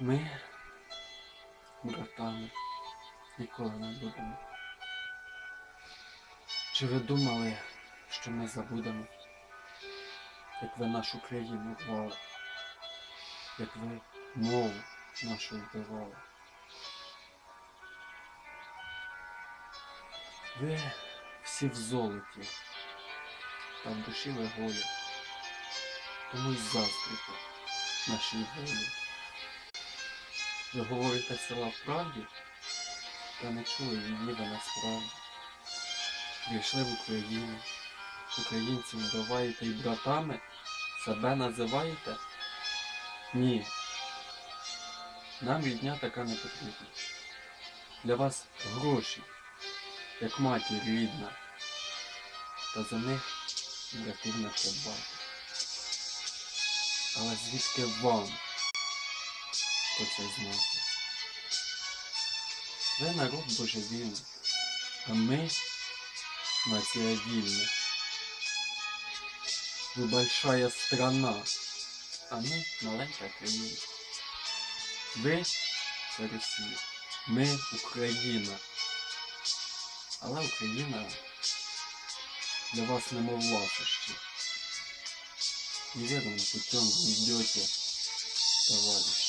Ми, братами, ніколи не будемо. Чи ви думали, що ми забудемо, як ви нашу країну рвали, як ви мову нашу вбивали? Ви всі в золоті, та в душі ви голі, тому й заздрите нашій волі. Ви говорите села в правді, та не чули її ви насправді. Прийшли в Україну, українців вбиваєте і братами себе називаєте? Ні. Нам рідня така не потрібна. Для вас гроші, як матір рідна, та за них братів не. Але звідки вам про це знати? Ви народ божевільний, а ми нація вільна. Ви большая страна, а ми маленька країна. Ви це Росія, ми Україна. Але Україна для вас немов ласощі. Неверным путем вы идете, товарищ.